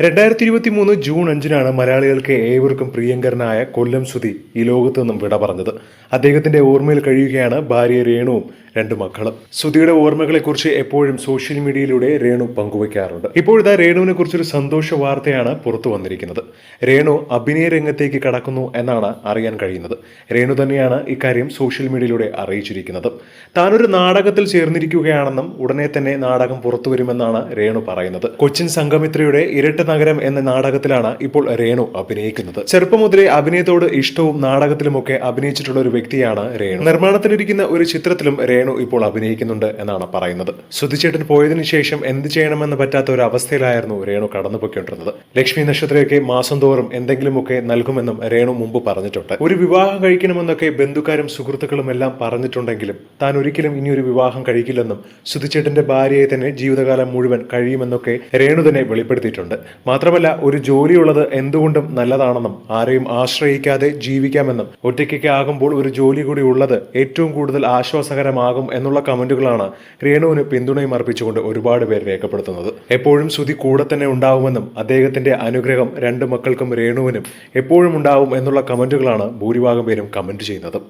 രണ്ടായിരത്തി ഇരുപത്തി മൂന്ന് ജൂൺ അഞ്ചിനാണ് മലയാളികൾക്ക് ഏവർക്കും പ്രിയങ്കരനായ കൊല്ലം സുധി ഈ ലോകത്തു നിന്നും വിട പറഞ്ഞത്. അദ്ദേഹത്തിന്റെ ഓർമ്മയിൽ കഴിയുകയാണ് ഭാര്യ രേണുവും രണ്ട് മക്കളും. സുധിയുടെ ഓർമ്മകളെക്കുറിച്ച് എപ്പോഴും സോഷ്യൽ മീഡിയയിലൂടെ രേണു പങ്കുവയ്ക്കാറുണ്ട്. ഇപ്പോഴത്തെ രേണുവിനെ കുറിച്ചൊരു സന്തോഷ വാർത്തയാണ് പുറത്തു വന്നിരിക്കുന്നത്. രേണു അഭിനയ രംഗത്തേക്ക് കടക്കുന്നു എന്നാണ് അറിയാൻ കഴിയുന്നത്. രേണു തന്നെയാണ് ഇക്കാര്യം സോഷ്യൽ മീഡിയയിലൂടെ അറിയിച്ചിരിക്കുന്നത്. താനൊരു നാടകത്തിൽ ചേർന്നിരിക്കുകയാണെന്നും ഉടനെ തന്നെ നാടകം പുറത്തു വരുമെന്നാണ് രേണു പറയുന്നത്. കൊച്ചിൻ സംഗമിത്രയുടെ ഇരട്ട നഗരം എന്ന നാടകത്തിലാണ് ഇപ്പോൾ രേണു അഭിനയിക്കുന്നത്. ചെറുപ്പം മുതലേ അഭിനയത്തോട് ഇഷ്ടവും നാടകത്തിലുമൊക്കെ അഭിനയിച്ചിട്ടുള്ള ഒരു വ്യക്തിയാണ് രേണു. നിർമ്മാണത്തിലിരിക്കുന്ന ഒരു ചിത്രത്തിലും രേണു ഇപ്പോൾ അഭിനയിക്കുന്നുണ്ട് എന്നാണ് പറയുന്നത്. സുധിച്ചേട്ടൻ പോയതിനു ശേഷം എന്ത് ചെയ്യണമെന്ന് പറ്റാത്ത ഒരു അവസ്ഥയിലായിരുന്നു രേണു കടന്നുപോയിക്കൊണ്ടിരുന്നത്. ലക്ഷ്മി നക്ഷത്രയൊക്കെ മാസം തോറും എന്തെങ്കിലുമൊക്കെ നൽകുമെന്നും രേണു മുമ്പ് പറഞ്ഞിട്ടുണ്ട്. ഒരു വിവാഹം കഴിക്കണമെന്നൊക്കെ ബന്ധുക്കാരും സുഹൃത്തുക്കളും എല്ലാം പറഞ്ഞിട്ടുണ്ടെങ്കിലും താൻ ഒരിക്കലും ഇനി ഒരു വിവാഹം കഴിക്കില്ലെന്നും സുധിച്ചേട്ടന്റെ ഭാര്യയെ തന്നെ ജീവിതകാലം മുഴുവൻ കഴിയുമെന്നൊക്കെ രേണു തന്നെ വെളിപ്പെടുത്തിയിട്ടുണ്ട്. മാത്രമല്ല ഒരു ജോലിയുള്ളത് എന്തുകൊണ്ടും നല്ലതാണെന്നും ആരെയും ആശ്രയിക്കാതെ ജീവിക്കാമെന്നും ഒറ്റയ്ക്കൊക്കെ ആകുമ്പോൾ ഒരു ജോലി കൂടി ഉള്ളത് ഏറ്റവും കൂടുതൽ ആശ്വാസകരമാകും എന്നുള്ള കമന്റുകളാണ് രേണുവിന് പിന്തുണയും അർപ്പിച്ചുകൊണ്ട് ഒരുപാട് പേർ രേഖപ്പെടുത്തുന്നത്. എപ്പോഴും ശ്രുതി കൂടെ തന്നെ ഉണ്ടാവുമെന്നും അദ്ദേഹത്തിന്റെ അനുഗ്രഹം രണ്ട് മക്കൾക്കും രേണുവിനും എപ്പോഴും ഉണ്ടാവും എന്നുള്ള കമന്റുകളാണ് ഭൂരിഭാഗം പേരും കമന്റ് ചെയ്യുന്നത്.